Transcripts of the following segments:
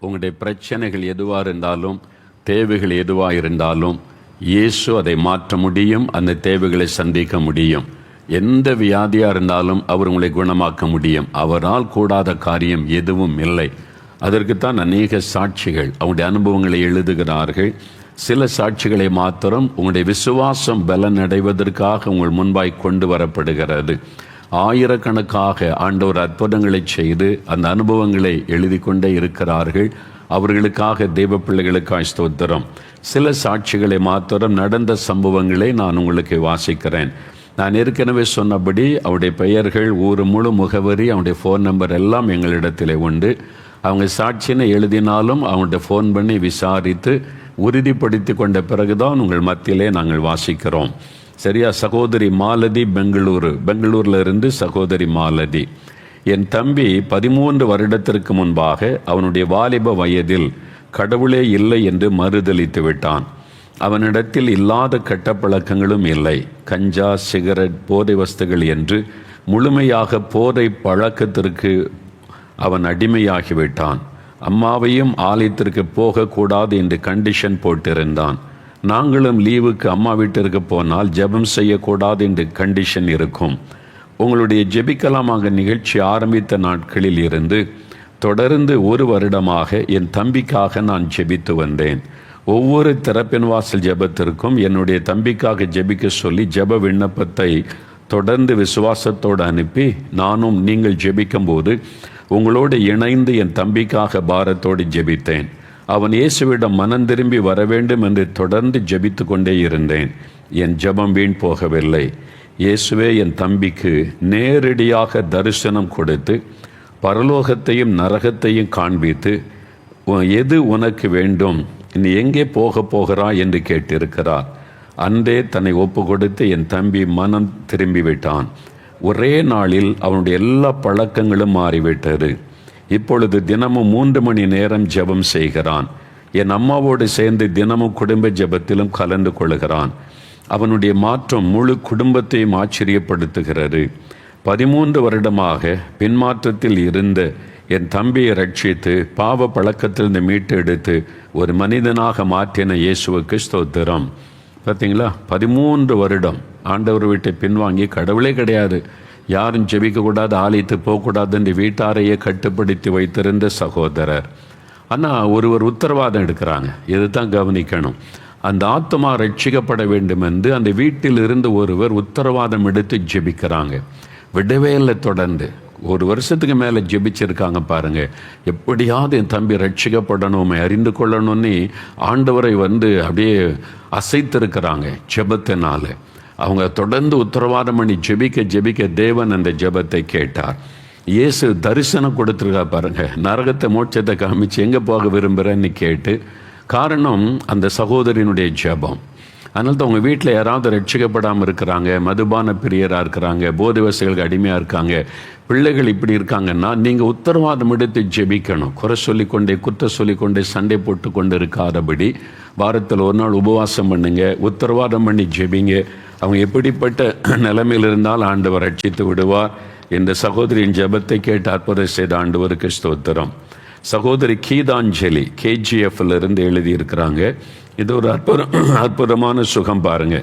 உங்களுடைய பிரச்சனைகள் எதுவாக இருந்தாலும் தேவைகள் எதுவாக இருந்தாலும் இயேசு அதை மாற்ற முடியும் அந்த தேவைகளை சந்திக்க முடியும். எந்த வியாதியாக இருந்தாலும் அவர் உங்களை குணமாக்க முடியும். அவரால் கூடாத காரியம் எதுவும் இல்லை. அதற்குத்தான் அநேக சாட்சிகள் அவங்களுடைய அனுபவங்களை எழுதுகிறார்கள். சில சாட்சிகளை மாத்திரம் உங்களுடைய விசுவாசம் பலனடைவதற்காக உங்கள் முன்பாய் கொண்டு வரப்படுகிறது. ஆயிரக்கணக்காக ஆண்டவர் அற்புதங்களை செய்து அந்த அனுபவங்களை எழுதி கொண்டே இருக்கிறார்கள். அவர்களுக்காக தெய்வ பிள்ளைகளுக்காக ஸ்தோத்திரம். சில சாட்சிகளை மாத்திரம் நடந்த சம்பவங்களை நான் உங்களுக்கு வாசிக்கிறேன். நான் ஏற்கனவே சொன்னபடி அவருடைய பெயர்கள் ஊர் முழு முகவரி அவனுடைய ஃபோன் நம்பர் எல்லாம் எங்களிடத்தில் உண்டு. அவங்க சாட்சினை எழுதினாலும் அவங்கள்ட்ட ஃபோன் பண்ணி விசாரித்து உறுதிப்படுத்தி கொண்ட பிறகுதான் உங்கள் மத்தியிலே நாங்கள் வாசிக்கிறோம். சரியா? சகோதரி மாலதி பெங்களூரு. பெங்களூரில் இருந்து சகோதரி மாலதி. என் தம்பி பதிமூன்று வருடத்திற்கு முன்பாக அவனுடைய வாலிப வயதில் கடவுளே இல்லை என்று மறுதளித்து விட்டான். அவனிடத்தில் இல்லாத கெட்ட பழக்கங்களும் இல்லை. கஞ்சா சிகரெட் போதை வஸ்துகள் என்று முழுமையாக போதை பழக்கத்திற்கு அவன் அடிமையாகிவிட்டான். அம்மாவையும் ஆலயத்திற்கு போகக்கூடாது என்று கண்டிஷன் போட்டிருந்தான். நாங்களும் லீவுக்கு அம்மா வீட்டிற்கு போனால் ஜெபம் செய்யக்கூடாது என்று கண்டிஷன் இருக்கும். உங்களுடைய ஜெபிக்கலாமாக நிகழ்ச்சி ஆரம்பித்த நாட்களில் இருந்து தொடர்ந்து ஒரு வருடமாக என் தம்பிக்காக நான் ஜெபித்து வந்தேன். ஒவ்வொரு திறப்பின் வாசல் ஜெபத்திற்கும் என்னுடைய தம்பிக்காக ஜெபிக்க சொல்லி ஜெப விண்ணப்பத்தை தொடர்ந்து விசுவாசத்தோடு அனுப்பி நானும் நீங்கள் ஜெபிக்கும்போது உங்களோடு இணைந்து என் தம்பிக்காக பாரத்தோடு ஜெபித்தேன். அவன் இயேசுவிடம் மனம் திரும்பி வர வேண்டும் என்று தொடர்ந்து ஜெபித்து கொண்டே இருந்தேன். என் ஜெபம் வீண் போகவில்லை. இயேசுவே என் தம்பிக்கு நேரடியாக தரிசனம் கொடுத்து பரலோகத்தையும் நரகத்தையும் காண்பித்து எது உனக்கு வேண்டும்? நீ எங்கே போக போகிறாய் என்று கேட்டிருக்கிறார். அன்றே தன்னை ஒப்பு கொடுத்து என் தம்பி மனம் திரும்பி விட்டான் ஒரே நாளில் அவனுடைய எல்லா பழக்கங்களும் மாறிவிட்டது. இப்பொழுது தினமும் மூன்று மணி நேரம் ஜெபம் செய்கிறான். என் அம்மாவோடு சேர்ந்து தினமும் குடும்ப ஜெபத்திலும் கலந்து கொள்கிறான். அவனுடைய மாற்றம் முழு குடும்பத்தையும் ஆச்சரியப்படுத்துகிறது. பதிமூன்று வருடமாக பின்மாற்றத்தில் இருந்த என் தம்பியை ரட்சித்து பாவ பழக்கத்திலிருந்து மீட்டு எடுத்து ஒரு மனிதனாக மாற்றின இயேசுவுக்கு ஸ்தோத்திரம். பார்த்தீங்களா? பதிமூன்று வருடம். ஆண்டவர் வீட்டை பின்வாங்கி கடவுளே கிடையாது. யாரும் ஜெபிக்கக்கூடாது ஆலையைத்து போகக்கூடாது என்று வீட்டாரையே கட்டுப்படுத்தி வைத்திருந்த சகோதரர். ஆனால் ஒருவர் உத்தரவாதம் எடுக்கிறாங்க. இதுதான் கவனிக்கணும். அந்த ஆத்மா ரட்சிக்கப்பட வேண்டும் என்று அந்த வீட்டில் இருந்து ஒருவர் உத்தரவாதம் எடுத்து ஜெபிக்கிறாங்க. விடவே இல்லை தொடர்ந்து. ஒரு வருஷத்துக்கு மேலே ஜெபிச்சிருக்காங்க பாருங்க. எப்படியாவது என் தம்பி ரட்சிக்கப்படணும் அறிந்து கொள்ளணும்னு ஆண்டவரை வந்து அப்படியே அசைத்திருக்கிறாங்க ஜெபத்தினால. அவங்க தொடர்ந்து உத்தரவாதம் பண்ணி ஜெபிக்க ஜெபிக்க தேவன் அந்த ஜெபத்தை கேட்டார். இயேசு தரிசனம் கொடுத்துருக்கா பாருங்க. நரகத்தை மோட்சத்தை காமிச்சு எங்கே போக விரும்புகிறேன்னு கேட்டு காரணம் அந்த சகோதரியினுடைய ஜெபம். அதனால தான் உங்கள் வீட்டில் யாராவது ரட்சிக்கப்படாமல் இருக்கிறாங்க மதுபான பிரியராக இருக்கிறாங்க போதை வசதிகளுக்கு அடிமையாக இருக்காங்க பிள்ளைகள் இப்படி இருக்காங்கன்னா நீங்கள் உத்தரவாதம் எடுத்து ஜெபிக்கணும். குறை சொல்லிக்கொண்டே குற்ற சொல்லிக்கொண்டே சண்டை போட்டு கொண்டு இருக்காதபடி வாரத்தில் ஒரு நாள் உபவாசம் பண்ணுங்க உத்தரவாதம் பண்ணி ஜெபிங்க. அவங்க எப்படிப்பட்ட நிலைமையில் இருந்தால் ஆண்டவர் ரட்சித்து விடுவார் இந்த சகோதரியின் ஜெபத்தை கேட்டு அற்புதம் செய்த ஆண்டவருக்கு ஸ்தோத்திரம். சகோதரி கீதாஞ்சலி கேஜிஎஃப்ல இருந்து எழுதியிருக்கிறாங்க. இது ஒரு அற்புதம் அற்புதமான சுகம் பாருங்க.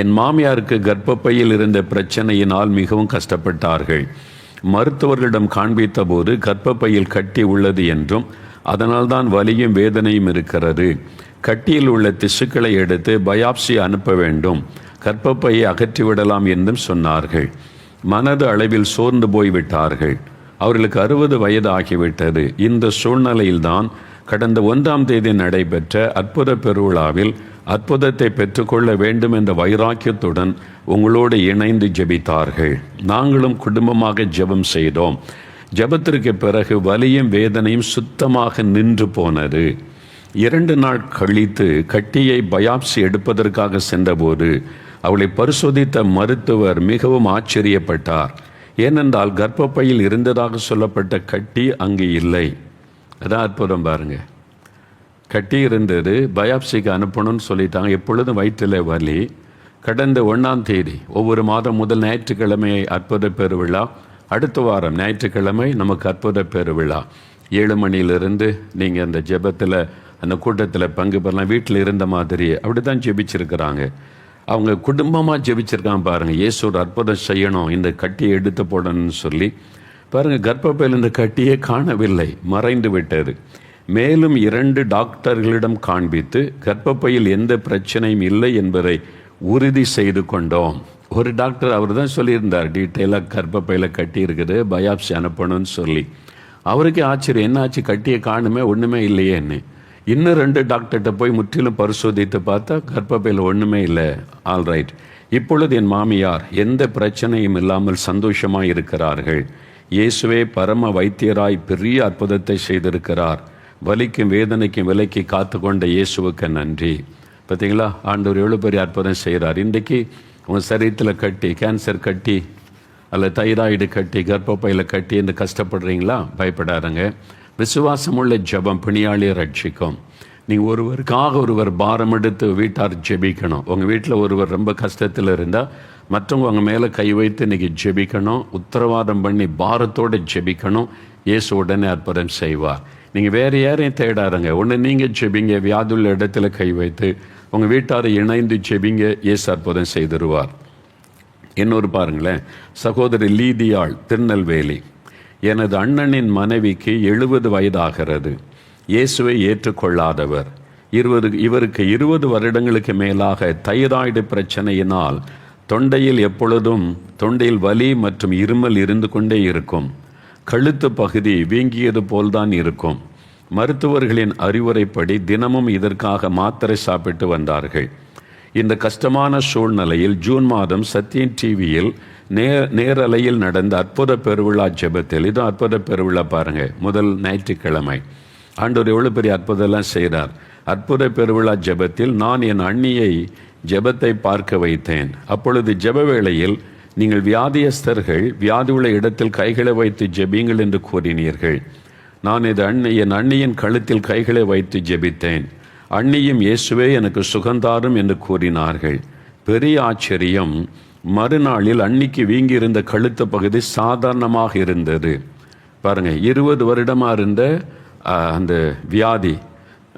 என் மாமியாருக்கு கர்ப்பப்பையில் இருந்த பிரச்சனையினால் மிகவும் கஷ்டப்பட்டார்கள். மருத்துவர்களிடம் காண்பித்த போது கர்ப்பப்பையில் கட்டி உள்ளது என்றும் அதனால்தான் வலியும் வேதனையும் இருக்கிறது. கட்டியில் உள்ள திசுக்களை எடுத்து பயாப்சி அனுப்ப வேண்டும். கற்பப்பையை அகற்றிவிடலாம் என்றும் சொன்னார்கள். மனது அளவில் சோர்ந்து போய்விட்டார்கள். அவர்களுக்கு அறுபது வயது ஆகிவிட்டது. இந்த சூழ்நிலையில்தான் கடந்த ஒன்றாம் தேதி நடைபெற்ற அற்புத பெருவிழாவில் அற்புதத்தை பெற்றுக்கொள்ள வேண்டும் என்ற வைராக்கியத்துடன் உங்களோடு இணைந்து ஜெபித்தார்கள். நாங்களும் குடும்பமாக ஜெபம் செய்தோம். ஜெபத்திற்கு பிறகு வலியும் வேதனையும் சுத்தமாக நின்று போனது. இரண்டு நாள் கழித்து கட்டியை பயாப்சி எடுப்பதற்காக சென்றபோது அவளை பரிசோதித்த மருத்துவர் மிகவும் ஆச்சரியப்பட்டார். ஏனென்றால் கர்ப்பப்பையில் இருந்ததாக சொல்லப்பட்ட கட்டி அங்கு இல்லை. அதான் அற்புதம் பாருங்க. கட்டி இருந்தது பயாப்சிக்கு அனுப்பணும்னு சொல்லிட்டாங்க. எப்பொழுதும் வயிற்றில் வலி? கடந்த ஒன்றாம் தேதி ஒவ்வொரு மாதம் முதல் ஞாயிற்றுக்கிழமை அற்புத பெருவிழா. அடுத்த வாரம் ஞாயிற்றுக்கிழமை நமக்கு அற்புத பெருவிழா. ஏழு மணியிலிருந்து நீங்கள் அந்த ஜெபத்தில் அந்த கூட்டத்தில் பங்கு பெறலாம். வீட்டில் இருந்த மாதிரி அப்படி தான் ஜெபிச்சிருக்கிறாங்க. அவங்க குடும்பமாக ஜெபிச்சிருக்காங்க பாருங்கள் இயேசு ஒரு அற்புதம் செய்யணும். இந்த கட்டியை எடுத்து போடணும்னு சொல்லி. பாருங்கள் கர்ப்பப்பையில் இந்த கட்டியே காணவில்லை. மறைந்து விட்டது. மேலும் இரண்டு டாக்டர்களிடம் காண்பித்து கர்ப்பப்பையில் எந்த பிரச்சனையும் இல்லை என்பதை உறுதி செய்து கொண்டோம். ஒரு டாக்டர் அவர் தான் சொல்லியிருந்தார். டீட்டெயிலாக கர்ப்பப்பையில் கட்டி இருக்குது. பயாப்சி அனுப்பணும்னு சொல்லி. அவருக்கே ஆச்சரியம். என்ன ஆச்சு? கட்டியை காணுமே? ஒன்றுமே இல்லையேன்னு. இன்னும் ரெண்டு டாக்டர்கிட்ட போய் முற்றிலும் பரிசோதித்து பார்த்தா கர்ப்பப்பையில் ஒன்றுமே இல்லை. ஆல்ரைட் இப்பொழுது என் மாமியார் எந்த பிரச்சனையும் இல்லாமல் சந்தோஷமாக இருக்கிறார்கள். இயேசுவே பரம வைத்தியராய் பெரிய அற்புதத்தை செய்திருக்கிறார். வலிக்கும் வேதனைக்கும் விலைக்கு காத்து கொண்ட இயேசுவுக்கு நன்றி. பார்த்தீங்களா? ஆண்டவர் எவ்வளோ பெரிய அற்புதம் செய்கிறார். இன்றைக்கு உங்கள் சரீரத்தில் கட்டி கேன்சர் கட்டி அல்ல தைராய்டு கட்டி கர்ப்பப்பையில் கட்டி இந்த கஷ்டப்படுறீங்களா? பயப்படாதங்க. விசுவாசமுள்ள ஜெபம் பிணியாளியை ரட்சிக்கும். நீங்கள் ஒருவருக்காக ஒருவர் பாரம் எடுத்து வீட்டார் ஜெபிக்கணும். உங்கள் வீட்டில் ஒருவர் ரொம்ப கஷ்டத்தில் இருந்தால் மற்றவங்க அவங்க மேலே கை வைத்து இன்றைக்கி ஜெபிக்கணும். உத்தரவாதம் பண்ணி பாரத்தோடு ஜெபிக்கணும். இயேசு உடனே அற்புதம் செய்வார். நீங்கள் வேறு யாரையும் தேடாருங்க ஒன்று நீங்கள் ஜெபிங்க வியாதுள்ள இடத்துல கை வைத்து உங்கள் வீட்டாரை இணைந்து ஜெபிங்க இயேசு அற்புதம் செய்திருவார். இன்னொரு பாருங்களேன். சகோதரி லீதியாள் திருநெல்வேலி. எனது அண்ணனின் மனைவிக்கு எழுபது வயதாகிறது. இயேசுவை ஏற்றுக்கொள்ளாதவர். இருபது இவருக்கு இருபது வருடங்களுக்கு மேலாக தைராய்டு பிரச்சனையினால் தொண்டையில் எப்பொழுதும் தொண்டையில் வலி மற்றும் இருமல் இருந்து கொண்டே இருக்கும். கழுத்து பகுதி வீங்கியது போல்தான் இருக்கும். மருத்துவர்களின் அறிவுரைப்படி தினமும் இதற்காக மாத்திரை சாப்பிட்டு வந்தார்கள். இந்த கஷ்டமான சூழ்நிலையில் ஜூன் மாதம் சத்யன் டிவியில் நே நேரலையில் நடந்த அற்புத பெருவிழா ஜெபத்தில் இதுவும் அற்புத பெருவிழா பாருங்க முதல் ஞாயிற்றுக்கிழமை. ஆண்டவர் எவ்வளோ பெரிய அற்புதம்லாம் செய்கிறார் அற்புத பெருவிழா ஜெபத்தில் நான் என் அண்ணியை ஜெபத்தை பார்க்க வைத்தேன். அப்பொழுது ஜெப வேளையில் நீங்கள் வியாதியஸ்தர்கள் வியாதி உள்ள இடத்தில் கைகளை வைத்து ஜெபிங்கள் என்று கூறினீர்கள். நான் இது அண்ணி என் அண்ணியின் கழுத்தில் கைகளை வைத்து ஜெபித்தேன். அண்ணியும் இயேசுவே எனக்கு சுகந்தாரும் என்று கூறினார்கள். பெரிய ஆச்சரியம் மறுநாளில் அன்னிக்கு வீங்கியிருந்த கழுத்து பகுதி சாதாரணமாக இருந்தது. பாருங்க இருபது வருடமாக இருந்த அந்த வியாதி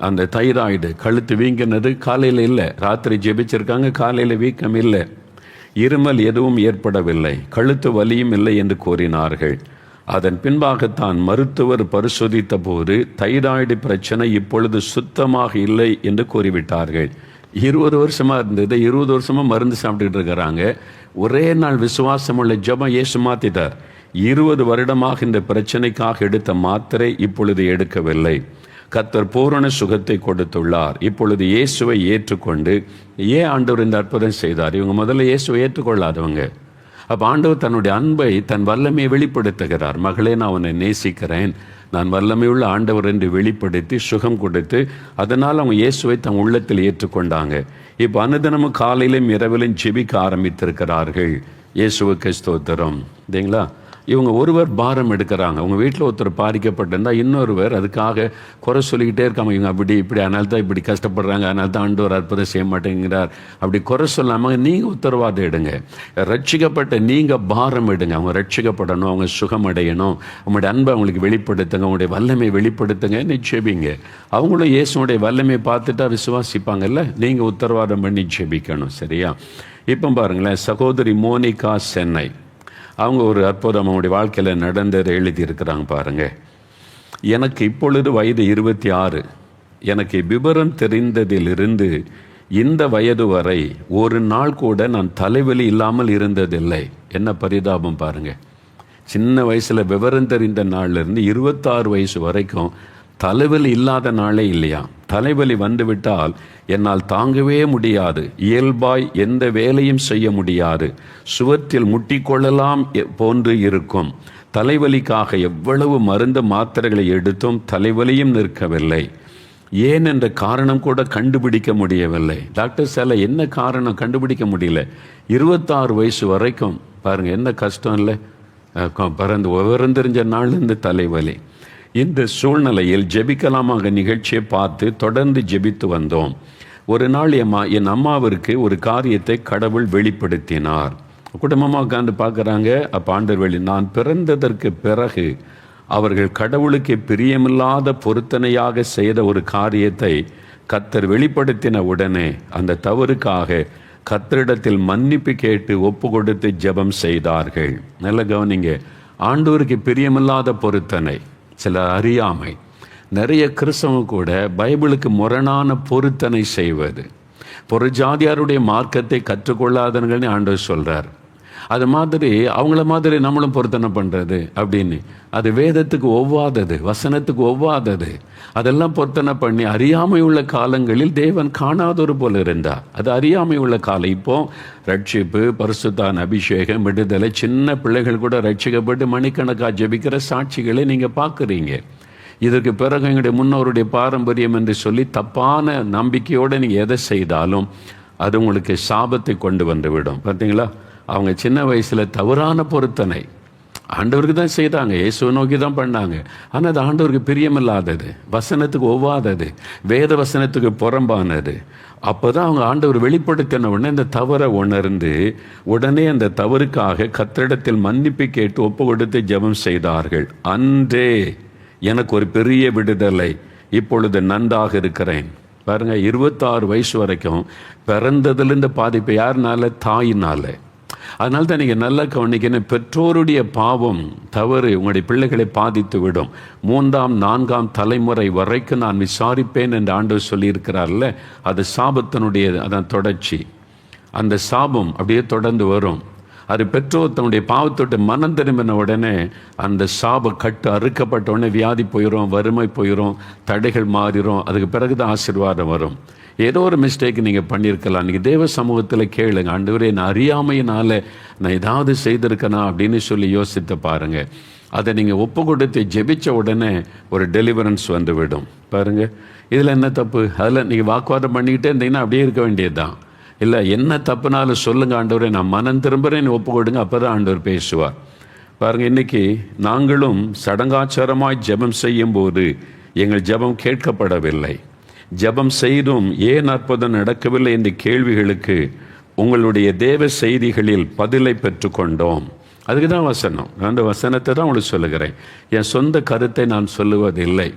அந்த தைராய்டு கழுத்து வீங்கினது காலையில் இல்லை. ராத்திரி ஜெபிச்சிருக்காங்க காலையில் வீக்கம் இல்லை. இருமல் எதுவும் ஏற்படவில்லை. கழுத்து வலியும் இல்லை என்று கூறினார்கள். அதன் பின்பாகத்தான் மருத்துவர் பரிசோதித்த போது தைராய்டு பிரச்சனை இப்பொழுது சுத்தமாக இல்லை என்று கூறிவிட்டார்கள். இருபது வருஷமாக இருந்தது. இருபது வருஷமாக மருந்து சாப்பிட்டுட்டு இருக்கிறாங்க. ஒரே நாள் விசுவாசமுள்ள ஜபம் இயேசு மாற்றிட்டார் இருபது வருடமாக இந்த பிரச்சனைக்காக எடுத்த மாத்திரை இப்பொழுது எடுக்கவில்லை. கத்தர் பூரண சுகத்தை கொடுத்துள்ளார். இப்பொழுது இயேசுவை ஏற்றுக்கொண்டு ஏன் ஆண்டவர் இந்த அற்புதம் செய்தார்? இவங்க முதல்ல இயேசுவை ஏற்றுக்கொள்ளாதவங்க. அப்போ ஆண்டவர் தன்னுடைய அன்பை தன் வல்லமையை வெளிப்படுத்துகிறார். மகளே நான் அவனை நேசிக்கிறேன். நான் வல்லமையுள்ள ஆண்டவர் என்று வெளிப்படுத்தி சுகம் கொடுத்து அதனால் அவங்க இயேசுவை தன் உள்ளத்தில் ஏற்றுக்கொண்டாங்க. இப்போ அனுதினமும் காலையிலும் இரவிலும் ஜெபிக்க ஆரம்பித்திருக்கிறார்கள். இயேசுவுக்கு ஸ்தோத்திரம். இல்லைங்களா? இவங்க ஒருவர் பாரம் எடுக்கிறாங்க. உங்கள் வீட்டில் ஒருத்தர் பாதிக்கப்பட்டிருந்தால் இன்னொருவர் அதுக்காக குறை சொல்லிக்கிட்டே இருக்காங்க இவங்க அப்படி இப்படி அதனால தான் இப்படி கஷ்டப்படுறாங்க அதனால தான் ஆண்டவர் அற்புதம் செய்ய மாட்டேங்கிறார். அப்படி குறை சொல்லாமல் நீங்கள் உத்தரவாதம் எடுங்க. ரட்சிக்கப்பட்ட நீங்கள் பாரம் எடுங்க. அவங்க ரட்சிக்கப்படணும் அவங்க சுகம் அடையணும். அவங்களுடைய அன்பை அவங்களுக்கு வெளிப்படுத்துங்க. அவங்களுடைய வல்லமை வெளிப்படுத்துங்க. நிச்சயபிங்க அவங்களும் இயேசுடைய வல்லமை பார்த்துட்டா விசுவாசிப்பாங்கல்ல? நீங்கள் உத்தரவாதம் பண்ணி ஜெபிக்கணும். சரியா? இப்போ பாருங்களேன் சகோதரி மோனிகா சென்னை. அவங்க ஒரு அற்புதம் அவங்களுடைய வாழ்க்கையில் நடந்ததை எழுதியிருக்கிறாங்க பாருங்கள் எனக்கு இப்பொழுது வயது இருபத்தி ஆறு. எனக்கு விவரம் தெரிந்ததிலிருந்து இந்த வயது வரை ஒரு நாள் கூட நான் தலைவலி இல்லாமல் இருந்ததில்லை. என்ன பரிதாபம் பாருங்கள் சின்ன வயசில் விவரம் தெரிந்த நாள்லேருந்து இருபத்தாறு வயசு வரைக்கும் தலைவலி இல்லாத நாளே இல்லையா? தலைவலி வந்துவிட்டால் என்னால் தாங்கவே முடியாது. இயல்பாய் எந்த வேலையும் செய்ய முடியாது. சுவற்றில் முட்டிக்கொள்ளலாம் போன்று இருக்கும். தலைவலிக்காக எவ்வளவு மருந்து மாத்திரைகளை எடுத்தும் தலைவலியும் நிற்கவில்லை. ஏன் என்ற காரணம் கூட கண்டுபிடிக்க முடியவில்லை. டாக்டர் சில என்ன காரணம் கண்டுபிடிக்க முடியல. இருபத்தாறு வயசு வரைக்கும் பாருங்கள் என்ன கஷ்டம் இல்லை? பிறந்து விவரம் தெரிஞ்ச இந்த தலைவலி. இந்த சூழ்நிலையில் ஜெபிக்கலாமாக நிகழ்ச்சியை பார்த்து தொடர்ந்து ஜெபித்து வந்தோம். ஒரு நாள் எம்மா என் அம்மாவிற்கு ஒரு காரியத்தை கடவுள் வெளிப்படுத்தினார். குடும்பமாக உட்காந்து பார்க்குறாங்க. அப்போ ஆண்டவர் வெளி நான் பிறந்ததற்கு பிறகு அவர்கள் கடவுளுக்கு பிரியமில்லாத பொருத்தனையாக செய்த ஒரு காரியத்தை கத்தர் வெளிப்படுத்தின உடனே அந்த தவறுக்காக கத்தரிடத்தில் மன்னிப்பு கேட்டு ஒப்பு கொடுத்து ஜெபம் செய்தார்கள். நல்ல கவனிங்க. ஆண்டவருக்கு பிரியமில்லாத பொருத்தனை. சில அறியாமை. நிறைய கிறிஸ்தவங்க கூட பைபிளுக்கு முரணான பொருத்தனை செய்வது. பொருஜாதியாருடைய மார்க்கத்தை கற்றுக்கொள்ளாதன்கள்னு ஆண்டவர் சொல்கிறார் அது மாதிரி அவங்கள மாதிரி நம்மளும் பொருத்தனை பண்ணுறது அப்படின்னு. அது வேதத்துக்கு ஒவ்வாதது வசனத்துக்கு ஒவ்வாதது. அதெல்லாம் பொருத்தனை பண்ணி அறியாமை உள்ள காலங்களில் தேவன் காணாதொரு போல இருந்தார். அது அறியாமை உள்ள காலம். இப்போ ரட்சிப்பு பரிசுத்தான் அபிஷேகம் விடுதலை சின்ன பிள்ளைகள் கூட ரட்சிக்கப்பட்டு மணிக்கணக்காக ஜபிக்கிற சாட்சிகளை நீங்கள் பார்க்குறீங்க. இதற்கு பிறகு எங்களுடைய முன்னோருடைய பாரம்பரியம் என்று சொல்லி தப்பான நம்பிக்கையோடு நீங்கள் எதை செய்தாலும் அது உங்களுக்கு சாபத்தை கொண்டு வந்து விடும். பார்த்தீங்களா? அவங்க சின்ன வயசில் தவறான பொருத்தனை. ஆண்டவருக்கு தான் செய்தாங்க. இயேசுவை நோக்கி தான் பண்ணாங்க. ஆனால் அது ஆண்டவருக்கு பிரியமில்லாதது. வசனத்துக்கு ஒவ்வாதது. வேத வசனத்துக்கு புறம்பானது. அப்போ தான் அவங்க ஆண்டவர் வெளிப்படுத்தின உடனே இந்த தவறை உணர்ந்து உடனே அந்த தவறுக்காக கத்திரிடத்தில் மன்னிப்பு கேட்டு ஒப்பு கொடுத்து ஜெபம் செய்தார்கள். அன்றே எனக்கு ஒரு பெரிய விடுதலை இப்பொழுது நன்றாக இருக்கிறேன். பாருங்கள் இருபத்தாறு வயசு வரைக்கும் பிறந்ததுலேருந்து பாதிப்பு யாருனால? தாயினால. அதனால தான் நீங்கள் நல்லா கவனிக்கணும். பெற்றோருடைய பாவம் தவறு உங்களுடைய பிள்ளைகளை பாதித்து விடும். மூன்றாம் நான்காம் தலைமுறை வரைக்கும் நான் விசாரிப்பேன் என்று ஆண்டவர் சொல்லியிருக்கிறார்ல அது சாபத்தினுடைய அதான் தொடர்ச்சி. அந்த சாபம் அப்படியே தொடர்ந்து வரும். அது பெற்றோர் தன்னுடைய பாவத்தொட்டு மனம் திரும்பின உடனே அந்த சாப கட்டு அறுக்கப்பட்ட உடனே வியாதி போயிடும் வறுமை போயிடும் தடைகள் மாறிடும் அதுக்கு பிறகுதான் ஆசீர்வாதம் வரும். ஏதோ ஒரு மிஸ்டேக் நீங்கள் பண்ணியிருக்கலாம் நீங்கள் தேவ சமூகத்தில் கேளுங்க. ஆண்டவரே நான் அறியாமையினால் நான் ஏதாவது செய்திருக்கனா அப்படின்னு சொல்லி யோசித்து பாருங்கள் அதை நீங்கள் ஒப்பு கொடுத்து ஜெபிச்ச உடனே ஒரு டெலிவரன்ஸ் வந்து விடும் பாருங்க. இதில் என்ன தப்பு? அதில் நீங்கள் வாக்குவாதம் பண்ணிக்கிட்டே இருந்தீங்கன்னா அப்படியே இருக்க வேண்டியதுதான். இல்லை என்ன தப்புனாலும் சொல்லுங்கள் ஆண்டவரே. நான் மனம் திரும்புகிறேன் ஒப்பு கொடுங்க அப்போ தான் ஆண்டவர் பேசுவார். பாருங்கள் இன்னைக்கு நாங்களும் சடங்காச்சாரமாய் ஜெபம் செய்யும் போது எங்கள் ஜெபம் கேட்கப்படவில்லை. ஜெபம் செய்தும் ஏன் அற்புதம் நடக்கவில்லை என்ற கேள்விகளுக்கு உங்களுடைய தேவ செய்திகளில் பதிலை பெற்றுக்கொண்டோம். அதுக்கு தான் வசனம். அந்த வசனத்தை தான் உங்களுக்கு சொல்லுகிறேன். என் சொந்த கருத்தை நான் சொல்லுவதில்லை.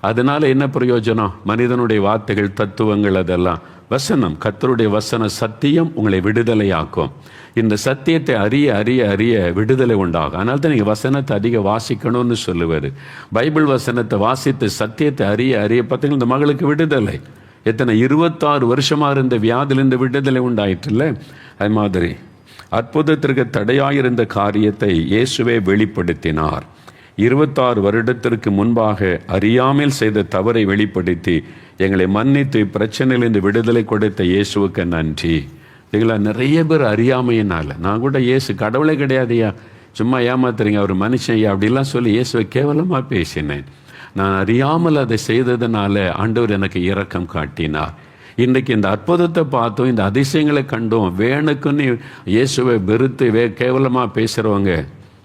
அதனால என்ன பிரயோஜனம்? மனிதனுடைய வார்த்தைகள் தத்துவங்கள் அதெல்லாம். வசனம் கத்தருடைய வசன சத்தியம் உங்களை விடுதலையாக்கும். இந்த சத்தியத்தை அறிய அறிய அறிய விடுதலை உண்டாகும். அதனால தான் நீங்கள் வசனத்தை அதிக வாசிக்கணும்னு சொல்லுவார். பைபிள் வசனத்தை வாசித்து சத்தியத்தை அறிய அறிய பார்த்தீங்கன்னா இந்த மகளுக்கு விடுதலை. எத்தனை? இருபத்தாறு வருஷமாக இருந்த வியாதிலிருந்து விடுதலை உண்டாயிற்றுல அது மாதிரி. அற்புதத்திற்கு தடையாயிருந்த காரியத்தை இயேசுவே வெளிப்படுத்தினார். இருபத்தாறு வருடத்திற்கு முன்பாக அறியாமல் செய்த தவறை வெளிப்படுத்தி எங்களை மன்னித்து பிரச்சனையிலிருந்து விடுதலை கொடுத்த இயேசுவுக்கு நன்றி. இல்லைங்களா நிறைய பேர் அறியாமையினால். நான் கூட இயேசு கடவுளே கிடையாதுயா சும்மா ஏமாத்துறீங்க அவர் மனுஷன் ஐயா அப்படிலாம் சொல்லி இயேசுவை கேவலமாக பேசினேன். நான் அறியாமல் அதை செய்ததுனால ஆண்டவர் எனக்கு இரக்கம் காட்டினார். இன்றைக்கு இந்த அற்புதத்தை பார்த்தோம் இந்த அதிசயங்களை கண்டோம். வேணுக்குன்னு இயேசுவை வெறுத்து வே கேவலமாக பேசுகிறவங்க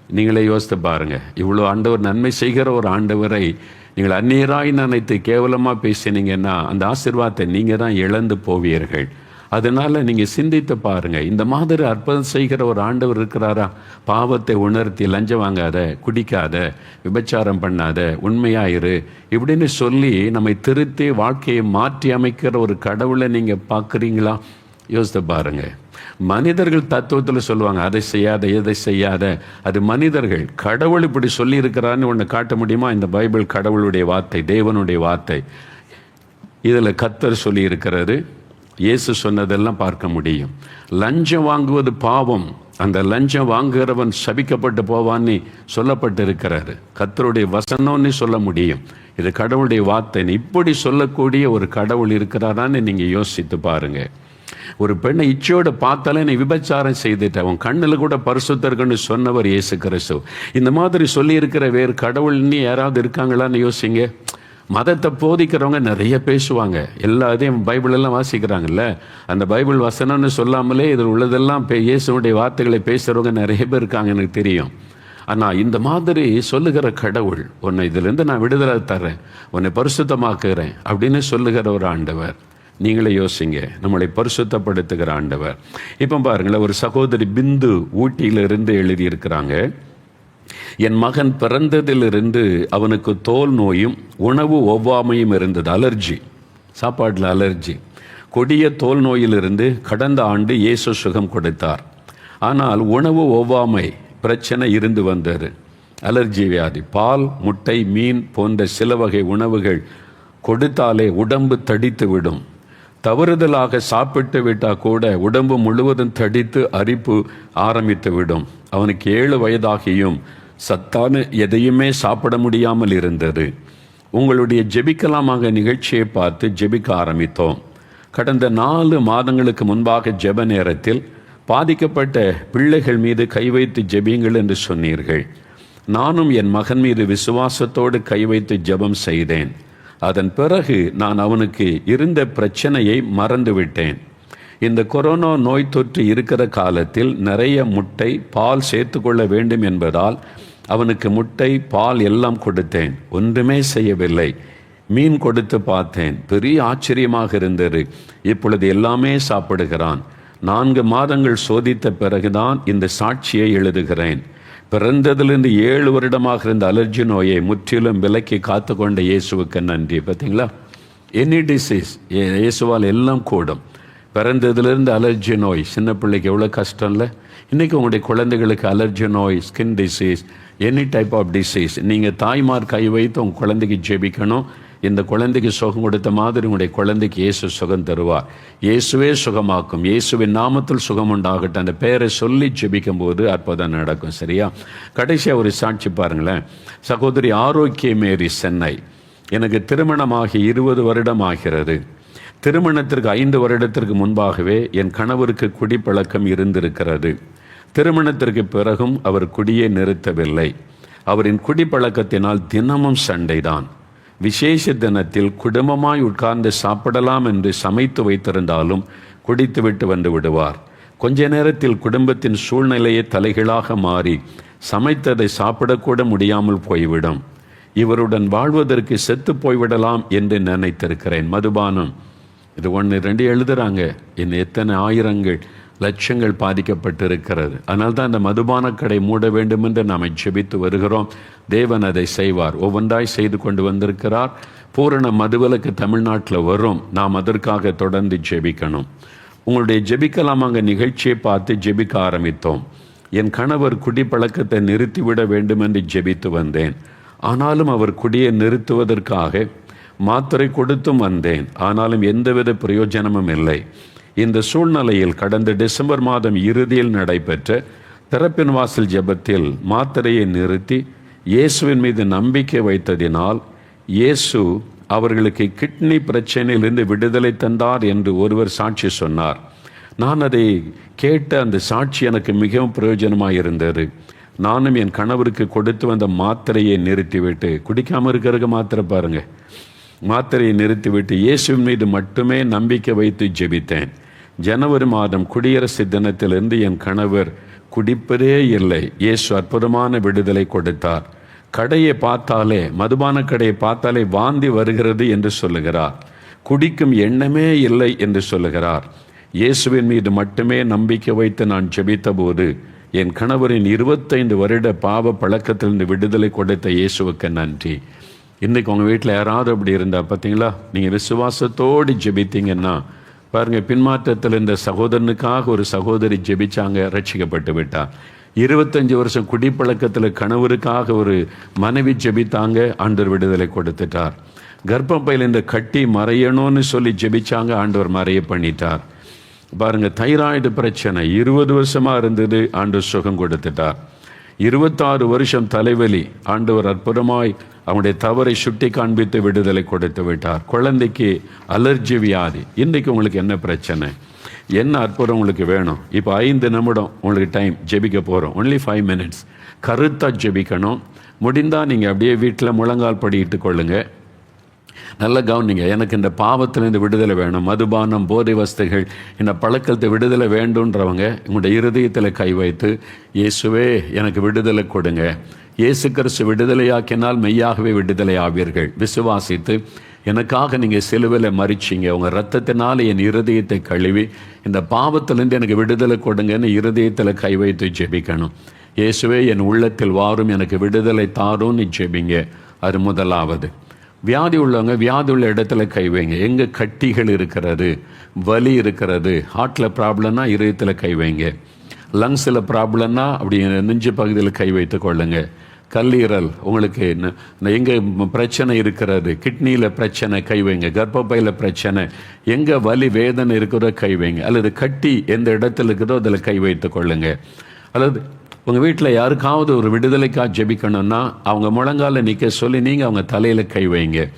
நீங்களே யோசித்து பாருங்கள் இவ்வளோ ஆண்டவர் நன்மை செய்கிற ஒரு ஆண்டவரை நீங்கள் அந்நியராய் நினைத்து கேவலமாக பேசினீங்கன்னா அந்த ஆசிர்வாதத்தை நீங்கள் தான் இழந்து போவீர்கள். அதனால் நீங்கள் சிந்தித்து பாருங்கள் இந்த மாதிரி அற்புதம் செய்கிற ஒரு ஆண்டவர் இருக்கிறாரா? பாவத்தை உணர்த்தி லஞ்சம் வாங்காத குடிக்காத விபச்சாரம் பண்ணாத உண்மையாயிரு இப்படின்னு சொல்லி நம்மை திருத்தி வாழ்க்கையை மாற்றி அமைக்கிற ஒரு கடவுளை நீங்கள் பார்க்குறீங்களா? யோசித்து பாருங்கள் மனிதர்கள் தத்துவத்தில் சொல்லுவாங்க அதை செய்யாத எதை செய்யாத. அது மனிதர்கள் கடவுள் இப்படி சொல்லி இருக்கிறான்னு ஒன்று காட்ட முடியுமா? இந்த பைபிள் கடவுளுடைய வார்த்தை தேவனுடைய வார்த்தை. இதில் கத்தர் சொல்லி இருக்கிறாரு இயேசு சொன்னதெல்லாம் பார்க்க முடியும். லஞ்சம் வாங்குவது பாவம். அந்த லஞ்சம் வாங்குகிறவன் சபிக்கப்பட்டு போவான்னு சொல்லப்பட்டு இருக்கிறாரு கத்தருடைய வசனம்னு சொல்ல முடியும். இது கடவுளுடைய வார்த்தை இப்படி சொல்லக்கூடிய ஒரு கடவுள் இருக்கிறாரான்னு நீங்கள் யோசித்து பாருங்கள் ஒரு பெண்ணை இச்சையோட பார்த்தாலே நீ விபச்சாரம் செய்துட்ட. அவன் கண்ணில் கூட பரிசுத்தர்கன்னு சொன்னவர் இயேசு கிறிஸ்து. இந்த மாதிரி சொல்லியிருக்கிற வேறு கடவுள்னு யாராவது இருக்காங்களான்னு யோசிங்க. மதத்தை போதிக்கிறவங்க நிறைய பேசுவாங்க. எல்லா இதையும் பைபிள் எல்லாம் வாசிக்கிறாங்கல்ல? அந்த பைபிள் வசனம்னு சொல்லாமலே இதில் உள்ளதெல்லாம் பே இயேசுடைய வார்த்தைகளை பேசுகிறவங்க நிறைய பேர் இருக்காங்க எனக்கு தெரியும். ஆனால் இந்த மாதிரி சொல்லுகிற கடவுள் உன்னை இதிலேருந்து நான் விடுதலை தர்றேன். உன்னை பரிசுத்தமாக்குகிறேன். அப்படின்னு சொல்லுகிற ஒரு ஆண்டவர். நீங்களே யோசிங்க. நம்மளை பரிசுத்தப்படுத்துகிற ஆண்டவர். இப்போ பாருங்களேன் ஒரு சகோதரி பிந்து ஊட்டியிலிருந்து எழுதியிருக்கிறாங்க. என் மகன் பிறந்ததிலிருந்து அவனுக்கு தோல் நோயும் உணவு ஒவ்வாமையும் இருந்தது. அலர்ஜி. சாப்பாட்டில் அலர்ஜி. கொடிய தோல் நோயிலிருந்து கடந்த ஆண்டு இயேசு சுகம் கொடுத்தார். ஆனால் உணவு ஒவ்வாமை பிரச்சனை இருந்து வந்தது. அலர்ஜி வியாதி. பால் முட்டை மீன் போன்ற சில வகை உணவுகள் கொடுத்தாலே உடம்பு தடித்து விடும் தவறுதலாக சாப்பிட்டு விட்டால் கூட உடம்பு முழுவதும் தடித்து அரிப்பு ஆரம்பித்து விடும். அவனுக்கு ஏழு வயதாகியும் சத்தான எதையுமே சாப்பிட முடியாமல் இருந்தது. உங்களுடைய ஜெபிக்கலாமாக நிகழ்ச்சியை பார்த்து ஜெபிக்க ஆரம்பித்தோம். கடந்த நாலு மாதங்களுக்கு முன்பாக ஜெப நேரத்தில் பாதிக்கப்பட்ட பிள்ளைகள் மீது கை வைத்து ஜெபியுங்கள் என்று சொன்னீர்கள். நானும் என் மகன் மீது விசுவாசத்தோடு கை வைத்து ஜெபம் செய்தேன். அதன் பிறகு நான் அவனுக்கு இருந்த பிரச்சனையை மறந்துவிட்டேன். இந்த கொரோனா நோய் தொற்று இருக்கிற காலத்தில் நிறைய முட்டை பால் சேர்த்துக்கொள்ள வேண்டும் என்பதால் அவனுக்கு முட்டை பால் எல்லாம் கொடுத்தேன். ஒன்றுமே செய்யவில்லை. மீன் கொடுத்து பார்த்தேன். பெரிய ஆச்சரியமாக இருந்தது. இப்பொழுது எல்லாமே சாப்பிடுகிறான். நான்கு மாதங்கள் சோதித்த பிறகுதான் இந்த சாட்சியை எழுதுகிறேன். பிறந்ததிலிருந்து ஏழு வருடமாக இருந்த அலர்ஜி நோயை முற்றிலும் விலக்கி காத்து கொண்ட இயேசுவுக்கு நன்றி. பார்த்தீங்களா? எனி டிசீஸ் இயேசுவால் எல்லாம் கூடும். பிறந்ததுலேருந்து அலர்ஜி நோய் சின்ன பிள்ளைக்கு எவ்வளோ கஷ்டம் இல்லை இன்றைக்கி உங்களுடைய குழந்தைகளுக்கு அலர்ஜி நோய் skin disease any type of disease நீங்கள் தாய்மார் கை வைத்து உங்கள் குழந்தைக்கு ஜெபிக்கணும். இந்த குழந்தைக்கு சுகம் கொடுத்த மாதிரி உங்களுடைய குழந்தைக்கு இயேசு சுகம் தருவார். இயேசுவே சுகமாக்கும். இயேசுவின் நாமத்தில் சுகம் உண்டாகட்டும். அந்த பெயரை சொல்லி ஜெபிக்கும் போது அற்புதம் நடக்கும் சரியா? கடைசியாக ஒரு சாட்சி பாருங்களேன். சகோதரி ஆரோக்கிய மேரி சென்னை எனக்கு திருமணமாகி இருபது வருடம் ஆகிறது. திருமணத்திற்கு ஐந்து வருடத்திற்கு முன்பாகவே என் கணவருக்கு குடிப்பழக்கம் இருந்திருக்கிறது. திருமணத்திற்கு பிறகும் அவர் குடியை நிறுத்தவில்லை. அவரின் குடிப்பழக்கத்தினால் தினமும் சண்டைதான். விசேஷ தினத்தில் குடும்பமாய் உட்கார்ந்து சாப்பிடலாம் என்று சமைத்து வைத்திருந்தாலும் குடித்துவிட்டு வந்து விடுவார். கொஞ்ச நேரத்தில் குடும்பத்தின் சூழ்நிலையை தலைகளாக மாறி சமைத்ததை சாப்பிடக்கூட முடியாமல் போய்விடும். இவருடன் வாழ்வதற்கு செத்து போய்விடலாம் என்று நினைத்திருக்கிறேன். மதுபானம். இது ஒன்று ரெண்டு எழுதுறாங்க. இன்னும் எத்தனை ஆயிரங்கள்? லட்சங்கள் பாதிக்கப்பட்டிருக்கிறது. அதனால் தான் அந்த மதுபான கடை மூட வேண்டும் என்று நாம் ஜெபித்து வருகிறோம். தேவன் அதை செய்வார். ஒவ்வொன்றாய் செய்து கொண்டு வந்திருக்கிறார். பூரண மதுவிலக்கு தமிழ்நாட்டில் வரும். நாம் அதற்காக தொடர்ந்து ஜெபிக்கணும். உங்களுடைய ஜெபிக்கலாமாங்க நிகழ்ச்சியை பார்த்து ஜெபிக்க ஆரம்பித்தோம். என் கணவர் குடிப்பழக்கத்தை நிறுத்திவிட வேண்டும் என்று ஜெபித்து வந்தேன். ஆனாலும் அவர் குடியை நிறுத்துவதற்காக மாத்திரை கொடுத்தும் வந்தேன். ஆனாலும் எந்தவித பிரயோஜனமும் இல்லை. இந்த சூழ்நிலையில் கடந்த டிசம்பர் மாதம் இறுதியில் நடைபெற்ற திறப்பின் வாசல் ஜெபத்தில் மாத்திரையை நிறுத்தி இயேசுவின் மீது நம்பிக்கை வைத்ததினால் இயேசு அவர்களுக்கு கிட்னி பிரச்சனையிலிருந்து விடுதலை தந்தார் என்று ஒருவர் சாட்சி சொன்னார். நான் அதை கேட்ட அந்த சாட்சி எனக்கு மிகவும் பிரயோஜனமாக இருந்தது. நானும் என் கணவருக்கு கொடுத்து வந்த மாத்திரையை நிறுத்திவிட்டு குடிக்காமல் இருக்கிறதுக்கு மாத்திரை பாருங்கள் மாத்திரையை நிறுத்திவிட்டு இயேசுவின் மீது மட்டுமே நம்பிக்கை வைத்து ஜெபித்தேன். ஜனவரி மாதம் குடியரசு தினத்திலிருந்து என் கணவர் குடிப்பதே இல்லை. இயேசு அற்புதமான விடுதலை கொடுத்தார். கடையை பார்த்தாலே மதுபான கடையை பார்த்தாலே வாந்தி வருகிறது என்று சொல்லுகிறார். குடிக்கும் எண்ணமே இல்லை என்று சொல்லுகிறார். இயேசுவின் மீது மட்டுமே நம்பிக்கை வைத்து நான் ஜெபித்தபோது என் கணவரின் இருபத்தைந்து வருட பாவ பழக்கத்திலிருந்து விடுதலை கொடுத்த இயேசுவுக்கு நன்றி. இன்னைக்கு உங்கள் வீட்டில் யாராவது அப்படி இருந்தா பார்த்தீங்களா நீங்கள் விசுவாசத்தோடு ஜெபித்தீங்கன்னா பாருங்க பின்மாற்றத்தில் இந்த சகோதரனுக்காக ஒரு சகோதரி ஜெபிச்சாங்க ரட்சிக்கப்பட்டு விட்டார். இருபத்தஞ்சு வருஷம் குடிப்பழக்கத்தில் கணவருக்காக ஒரு மனைவி ஜெபித்தாங்க ஆண்டவர் விடுதலை கொடுத்துட்டார். கர்ப்பப்பையில் இந்த கட்டி மறையணும்னு சொல்லி ஜெபிச்சாங்க ஆண்டவர் மறைய பண்ணிட்டார். பாருங்க தைராய்டு பிரச்சனை இருபது வருஷமா இருந்தது ஆண்டவர் சுகம் கொடுத்துட்டார். இருபத்தாறு வருஷம் தலைவலி ஆண்டவர் அற்புதமாய் அவனுடைய தவறை சுட்டி காண்பித்து விடுதலை கொடுத்து விட்டார். குழந்தைக்கு அலர்ஜி வியாதி. இன்றைக்கு உங்களுக்கு என்ன பிரச்சனை? என்ன அற்புதம் உங்களுக்கு வேணும்? இப்போ ஐந்து நிமிடம் உங்களுக்கு டைம் ஜெபிக்க போகிறோம் ஒன்லி ஃபைவ் மினிட்ஸ் கருத்தாக ஜெபிக்கணும். முடிந்தால் நீங்கள் அப்படியே வீட்டில் முழங்கால் படிக்கிட்டு கொள்ளுங்கள் நல்ல கவனிங்க. எனக்கு இந்த பாவத்திலிருந்து விடுதலை வேணும். மதுபானம் போதை வஸ்துகள் இந்த பழக்கத்தை விடுதலை வேண்டுன்றவங்க உங்களுடைய இருதயத்தில் கை வைத்து இயேசுவே எனக்கு விடுதலை கொடுங்க. இயேசு கிறிஸ்து விடுதலையாக்கினால் மெய்யாகவே விடுதலை ஆவீர்கள் விசுவாசித்து எனக்காக நீங்கள் சிலுவையில் மறிச்சிங்க உங்கள் ரத்தத்தினால் என் இருதயத்தை கழுவி இந்த பாவத்திலேருந்து எனக்கு விடுதலை கொடுங்கன்னு இருதயத்தில் கை வைத்து ஜெபிக்கணும். இயேசுவே என் உள்ளத்தில் வாரும் எனக்கு விடுதலை தாரும்னு ஜெபிங்க. அது முதலாவது. வியாதி உள்ளவங்க வியாதி உள்ள இடத்துல கை வைங்க. எங்கே கட்டிகள் இருக்கிறது வலி இருக்கிறது ஹார்ட்டில் ப்ராப்ளம்னா இதயத்தில் கை வைங்க. லங்ஸில் ப்ராப்ளம்னா அப்படி நெஞ்சு பகுதியில் கை வைத்து கொள்ளுங்கள் கல்லீரல் உங்களுக்கு எங்கே பிரச்சனை இருக்கிறது? கிட்னியில் பிரச்சனை கை வைங்க. கர்ப்பப்பையில் பிரச்சனை. எங்கே வலி வேதனை இருக்கிறதோ கை வைங்க. அல்லது கட்டி எந்த இடத்துல இருக்கிறதோ அதில் கை வைத்து கொள்ளுங்க. அல்லது உங்கள் வீட்டில் யாருக்காவது ஒரு விடுதலைக்காக ஜெபிக்கணும்னா அவங்க முழங்கால நிற்க சொல்லி நீங்கள் அவங்க தலையில் கை வைங்க.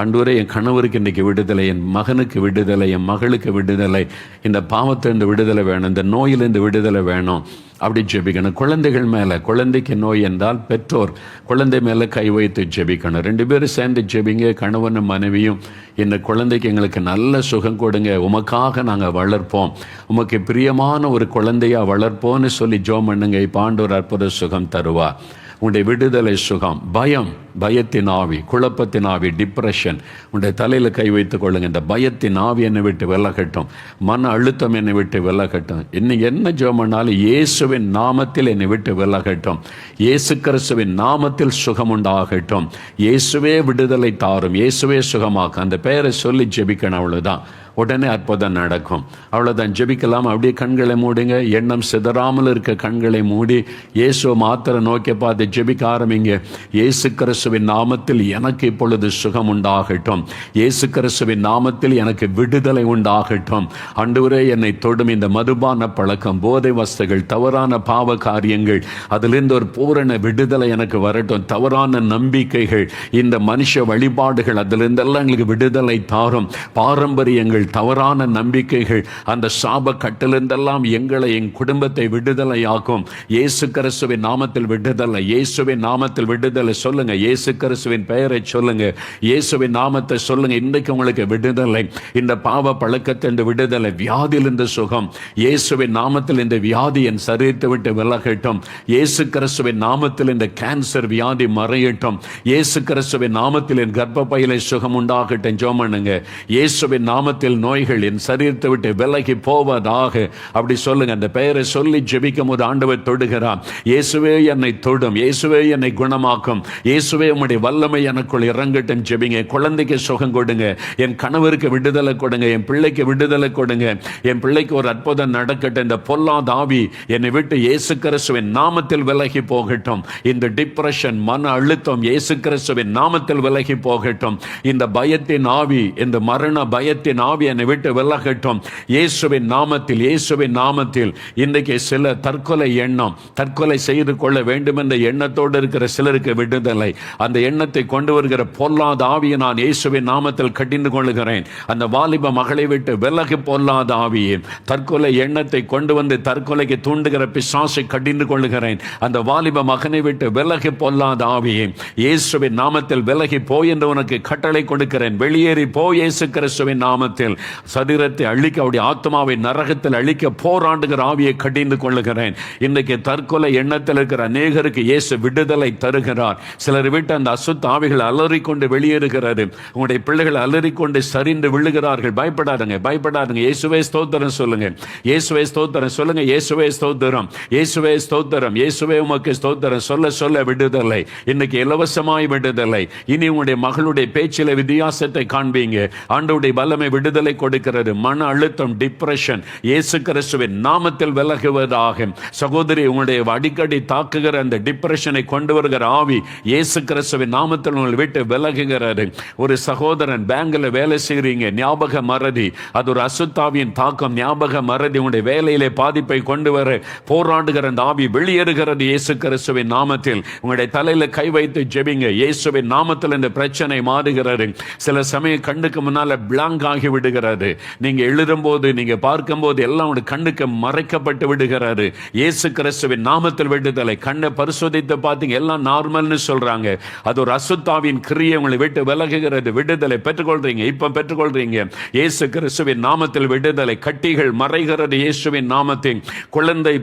அன்றுவரை என் கணவருக்கு இன்றைக்கி விடுதலை என் மகனுக்கு விடுதலை என் மகளுக்கு விடுதலை இந்த பாவத்திலிருந்து விடுதலை வேணும் இந்த நோயிலிருந்து விடுதலை வேணும் அப்படி ஜெபிக்கணும். குழந்தைகள் மேலே குழந்தைக்கு நோய் என்றால் பெற்றோர் குழந்தை மேலே கை வைத்து ஜெபிக்கணும். ரெண்டு பேரும் சேர்ந்து ஜெபிங்க கணவனும் மனைவியும். இந்த குழந்தைக்கு எங்களுக்கு நல்ல சுகம் கொடுங்க உமக்காக நாங்கள் வளர்ப்போம். உமக்கு பிரியமான ஒரு குழந்தையா வளர்ப்போம்னு சொல்லி ஜோம் பண்ணுங்க. இப்போ ஆண்டவர் அற்புத சுகம் தருவா உங்களுடைய விடுதலை சுகம் பயம் பயத்தின் ஆவி குழப்பத்தின் ஆவி டிப்ரெஷன் உன்னுடைய தலையில் கை வைத்துக் கொள்ளுங்க. இந்த பயத்தின் ஆவி என்னை விட்டு விலகட்டும். மன அழுத்தம் என்னை விட்டு விலகட்டும். இன்னும் என்ன ஜெபம் பண்ணாலும் இயேசுவின் நாமத்தில் என்னை விட்டு விலகட்டும். இயேசு கிறிஸ்துவின் நாமத்தில் சுகம் உண்டாகட்டும். இயேசுவே விடுதலை தாரும். இயேசுவே சுகமாக்கும். அந்த பெயரை சொல்லி ஜெபிக்கணும். அவ்வளோதான் உடனே அற்புதம் நடக்கும். அவ்வளோதான் ஜெபிக்கலாம். அப்படியே கண்களை மூடுங்க. எண்ணம் சிதறாமல் இருக்க கண்களை மூடி இயேசுவை மாத்திரை நோக்கி பார்த்து ஜெபிக்க ஆரம்பிங்க. இயேசு கிறிஸ்துவின் நாமத்தில் எனக்கு இப்பொழுது சுகம் உண்டாகட்டும் இயேசு கிறிஸ்துவின் நாமத்தில் எனக்கு விடுதலை உண்டாகட்டும். அன்றுவரே என்னை தொடும் இந்த மதுபான பழக்கம் போதை வஸ்துகள் தவறான பாவ காரியங்கள் அதிலிருந்து ஒரு பூரண விடுதலை எனக்கு வரட்டும். தவறான நம்பிக்கைகள் இந்த மனுஷ வழிபாடுகள் அதிலிருந்தெல்லாம் எங்களுக்கு விடுதலை தாரும். பாரம்பரியங்கள் தவறான நம்பிக்கைகள் அந்த சாப கட்டிலிருந்தெல்லாம் எங்களை என் குடும்பத்தை விடுதலையாக்கும். இயேசு கிறிஸ்துவின் நாமத்தில் விடுதலை இயேசுவின் நாமத்தில் விடுதலை. சொல்லுங்க இயேசு கிறிஸ்துவின் பெயரை சொல்லுங்க. இயேசுவின் நாமத்தை சொல்லுங்க. இன்றைக்கு உங்களுக்கு விடுதலை. இந்த பாவ பழக்கத்திலிருந்து விடுதலை வியாதியிலிருந்து சுகம். இயேசுவின் நாமத்தில் இந்த வியாதி என் சரீரத்தை விட்டு விலகட்டும். இயேசு கிறிஸ்துவின் நாமத்தில் இந்த கேன்சர் வியாதி மறையட்டும். இயேசு கிறிஸ்துவின் நாமத்தில் என் கர்ப்பப்பையில சுகம் உண்டாகட்டும். ஜோமனுங்க இயேசுவின் நாமத்தில் நோய்கள் என் சரீரத்தை விட்டு விலகி போவதாக அப்படி சொல்லுங்க. அந்த பெயரை சொல்லி ஜெபிக்கும் போது ஆண்டவர் தொடுகிறார். இயேசுவே என்னை தொடும். இயேசுவே என்னை குணமாக்கும். இயேசுவே உம்முடைய வல்லமை எனக்குள் இறங்கட்டும் ஜெபிங்க. குழந்தைக்கு சுகம் கொடுங்க. என் கணவருக்கு விடுதலை கொடுங்க. என் பிள்ளைக்கு விடுதலை கொடுங்க. என் பிள்ளைக்கு ஒரு அற்புதம் நடக்கட்டும். இந்த பொல்லாத ஆவி என்னை விட்டு இயேசு கிறிஸ்துவின் நாமத்தில் விலகி போகட்டும். இந்த டிப்ரெஷன் மன அழுத்தம் இயேசு கிறிஸ்துவின் நாமத்தில் விலகி போகட்டும். இந்த பயத்தின் ஆவி இந்த மரண பயத்தின் ஆவி என்னை விட்டு விலகட்டும். இயேசுவின் நாமத்தில் இயேசுவின் நாமத்தில் இன்றைக்கு சில தற்கொலை எண்ணம் தற்கொலை செய்து கொள்ள வேண்டும் என்ற எண்ணத்தோடு இருக்கிற சிலருக்கு விடுதலை. அந்த எண்ணத்தை கொண்டு வருகிற பொல்லாத ஆவியை நான் இயேசுவின் நாமத்தில் கட்டிந்து கொள்கிறேன் அந்த வாலிப மகளை விட்டு விலகி பொல்லாத ஆவியை தற்கொலை எண்ணத்தை கொண்டு வந்து தற்கொலைக்கு தூண்டுகிற பிசாசை கடிந்து கொள்கிறேன் அந்த வாலிப மகனை விட்டு விலகி பொல்லாத ஆவியே இயேசுவின் நாமத்தில் விலகி போ என்று உனக்கு கட்டளை கொடுக்கிறேன். வெளியேறி போ இயேசு கிறிஸ்துவின் நாமத்தில். சரீரத்தை அழிக்க அவருடைய ஆத்மாவை நரகத்தில் அழிக்க போராடுகிற ஆவியை கடிந்து கொள்ளுகிறேன். இன்றைக்கு தற்கொலை எண்ணத்தில் இருக்கிற அநேகருக்கு இயேசு விடுதலை தருகிறார். சிலர் விட்டு அந்த அசுத்த ஆவிகள் அலறிக்கொண்டு வெளியேறுகிறது. உங்களுடைய பிள்ளைகள் அலறிக்கொண்டு சரிந்து விழுகிறார்கள். பயப்படாதுங்க பயப்படாதுங்க. இயேசுவே ஸ்தோத்திரம் சொல்லுங்க. இயேசுவே ஸ்தோத்திரம் சொல்லுங்க. இயேசுவே ஸ்தோத்திரம். இயேசுவே ஸ்தோத்திரம். இயேசுவே உமக்கு ஸ்தோத்திரம். சொல்ல சொல்ல விடுதலை. இன்னைக்கு இலவசமாய் விடுதலை. இனி உங்களுடைய மகளுடைய பேச்சில வித்தியாசத்தை காண்பீங்க. ஆண்டவுடைய வல்லமை விடுதலை கொடுக்கிறது. மன அழுத்தம் டிப்ரெஷன் இயேசு கிறிஸ்துவின் நாமத்தில் விலகுவதாக. சகோதரி உங்களுடைய அடிக்கடி தாக்குகிற அந்த டிப்ரெஷனை கொண்டு வருகிற ஆவி இயேசு கிறிஸ்துவின் நாமத்தில் உங்களை விட்டு விலகுகிறாரு. ஒரு சகோதரன் பேங்கில் வேலை செய்கிறீங்க ஞாபக மறதி. அது ஒரு அசுத்தாவியின் தாக்கம் ஞாபக மறதி உங்களுடைய வேலையிலே பாதிப்பை கொண்டு வர போராடுகிற அந்த ஆவி வெளியேறுகிறது இயேசு கிறிஸ்துவின் நாமத்தில். உங்களுடைய தலையில் கை வைத்து ஜெபிங்க இயேசுவின் நாமத்தில் இந்த பிரச்சனை மாறுகிறது. சில சமயம் கண்ணுக்கு முன்னால் பிளாங்க் ஆகி விடுகிறது. எழுதும் எழுதும்போது நீங்கள் பார்க்கும்போது எல்லாம் உங்களுடைய கண்ணுக்கு மறைக்கப்பட்டு விடுகிறாரு இயேசு கிறிஸ்துவின் நாமத்தில் விடுதலை. கண்ணை பரிசோதித்து பார்த்தீங்க எல்லாம் நார்மல்னு சொல்கிறாங்க அது ஒரு அசுத்தாவின் கிரியை உங்களை விட்டு விலகுகிறது. விடுதலை பெற்றுக்கொள்றீங்க. இப்போ பெற்றுக்கொள்றீங்க. இயேசு கிறிஸ்துவின் நாமத்தில் விடுதலை கட்டிகள் மறைகிறது. இயேசுவின் நாமத்தின் குழந்தை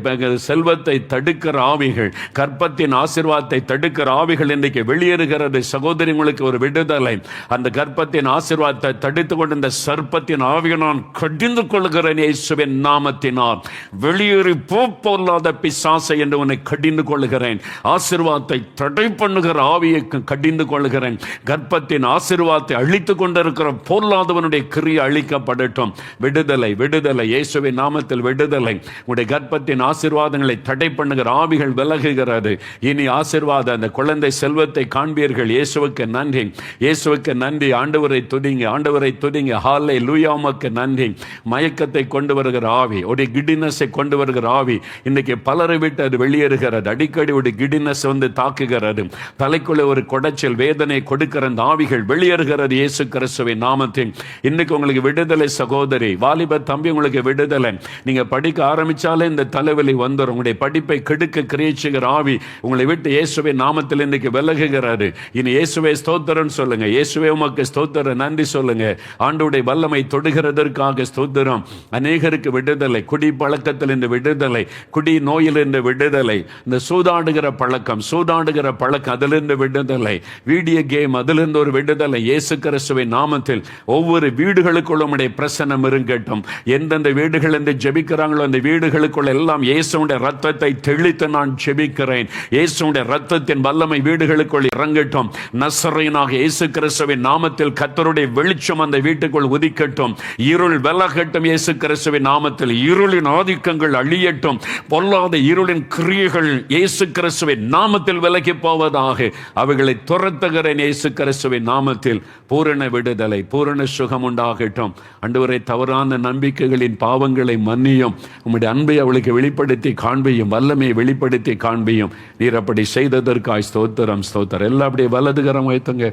செல்வத்தை தடுக்கிற ஆவிகள் கற்பத்தின் ஆசிர்வாதத்தை தடுக்கிற ஆவிகள் இன்றைக்கு வெளியேறுகிறது. சகோதரி உங்களுக்கு ஒரு விடுதலை. அந்த கற்பத்தின் ஆசிர்வாதத்தை தடுத்து கொண்டிருந்த சர்ப்பத்தின் ஆவியை நான் கடிந்து கொள்கிறேன் இயேசுவின் நாமத்தினால் வெளியேறி போ பொல்லாத பிசாசை என்று உன்னை கடிந்து கொள்கிறேன் ஆசிர்வாதத்தை தடை பண்ணுகிற ஆவி ஆவியை கடிந்து கொள்கிறேன் கர்ப்பத்தின் ஆசிர்வாதத்தை அழித்து கொண்டிருக்கிற பொருளாதவனுடைய கிரியை அழிக்கப்படட்டும். விடுதலை விடுதலை இயேசுவின் நாமத்தில் விடுதலை. உடைய கர்ப்பத்தின் ஆசிர்வாதங்களை தடை பண்ணுகிற ஆவிகள் விலகுகிறது. இனி ஆசிர்வாத அந்த குழந்தை செல்வத்தை காண்பீர்கள். இயேசுவுக்கு நன்றி. இயேசுவுக்கு நன்றி. ஆண்டவரை துதிங்க ஆண்டவரை துதிங்க. ஹாலை லூயாமக்கு நன்றி. மயக்கத்தை கொண்டு வருகிற ஆவி ஒரு கிடினஸை கொண்டு வருகிற ஆவி இன்னைக்கு பலரை விட்டு அது வெளியேறுகிறது. அடிக்கடி ஒரு கிடினஸ் வந்து தாக்குகிறது. தலைக்கு தலைக்குள்ள ஒரு கொடைச்சல் வேதனை கொடுக்கிற அந்த ஆவிகள் வெளியேறுகிறது இயேசு கிறிஸ்துவின் நாமத்தில். இன்னைக்கு உங்களுக்கு விடுதலை சகோதரி வாலிப தம்பி உங்களுக்கு விடுதலை. நீங்க படிக்க ஆரம்பிச்சாலே இந்த தலைவலி வந்துடும் உங்களுடைய படிப்பை கெடுக்க கிரியச்சுகிற ஆவி உங்களை விட்டு இயேசுவை நாமத்தில் இன்னைக்கு விலகுகிறாரு இனி இயேசுவை ஸ்தோத்திரம் சொல்லுங்க. இயேசுவை உமக்கு ஸ்தோத்திர நன்றி சொல்லுங்க. ஆண்டோடைய வல்லமை தொடுகிறதற்காக ஸ்தோத்திரம். அநேகருக்கு விடுதலை. குடி பழக்கத்தில் இந்த விடுதலை. குடி நோயில் இந்த விடுதலை. இந்த சூதாடுகிற பழக்கம் சூதாடுகிற பழக்கம் அதிலிருந்து விடுதலை. வீடியோ கேம் அதிலிருந்து ஒரு விடுதலை. இயேசு கிறிஸ்துவின் நாமத்தில் ஒவ்வொரு வீடுகளுக்குள்ளும் உடைய பிரசனம் இருங்கட்டும் எந்தெந்த வீடுகள் இருந்து ஜெபிக்கிறாங்களோ அந்த வீடுகளுக்குள்ள எல்லாம் இயேசுடைய ரத்தத்தை தெளித்து நான் ஜெபிக்கிறேன். இயேசுடைய ரத்தத்தின் வல்லமை வீடுகளுக்குள் இறங்கட்டும். நசரையனாக இயேசு கிறிஸ்துவின் நாமத்தில் கத்தருடைய வெளிச்சம் அந்த வீட்டுக்குள் உதிக்கட்டும். இருள் விலகட்டும் இயேசு கிறிஸ்துவின் நாமத்தில். இருளின் ஆதிக்கங்கள் அழியட்டும். பொல்லாத இருளின் கிரியைகள் இயேசு கிறிஸ்துவின் நாமத்தில் விலகி போவதாக அவைகளை துரத்துகிற இயேசு கிறிஸ்துவின் நாமத்தில். பூரண விடுதலை பூரண சுகம் உண்டாகட்டும். அன்றுவரை தவறான நம்பிக்கைகளின் பாவங்களை மன்னியும். உம்முடைய அன்பை அவளுக்கு வெளிப்படுத்தி காண்பியும் வல்லமையை வெளிப்படுத்தி காண்பியும். நீர் அப்படி செய்ததற்காய் ஸ்தோத்திரம் ஸ்தோத்திரம். எல்லாம் அப்படியே வலதுகரம் வைத்துங்க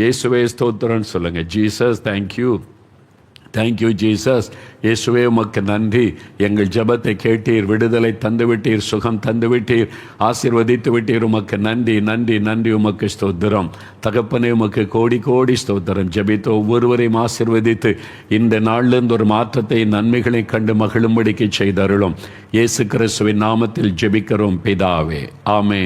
இயேசுவே ஸ்தோத்திரம்னு சொல்லுங்க. ஜீசஸ் தேங்க்யூ தேங்க்யூ ஜீசஸ் இயேசுவே உமக்கு நன்றி. எங்கள் ஜெபத்தை கேட்டீர் விடுதலை தந்து விட்டீர் சுகம் தந்துவிட்டீர் ஆசீர்வதித்து விட்டீர். உமக்கு நன்றி நன்றி நன்றி. உமக்கு ஸ்தோத்திரம். தகப்பனே உமக்கு கோடி கோடி ஸ்தோத்திரம். ஜெபித்து ஒவ்வொருவரையும் ஆசிர்வதித்து இந்த நாளிலிருந்து ஒரு மாற்றத்தை நன்மைகளை கண்டு மகிழும்படிக்கு செய்தருளும். இயேசு கிறிஸ்துவின் நாமத்தில் ஜெபிக்கிறோம் பிதாவே. ஆமே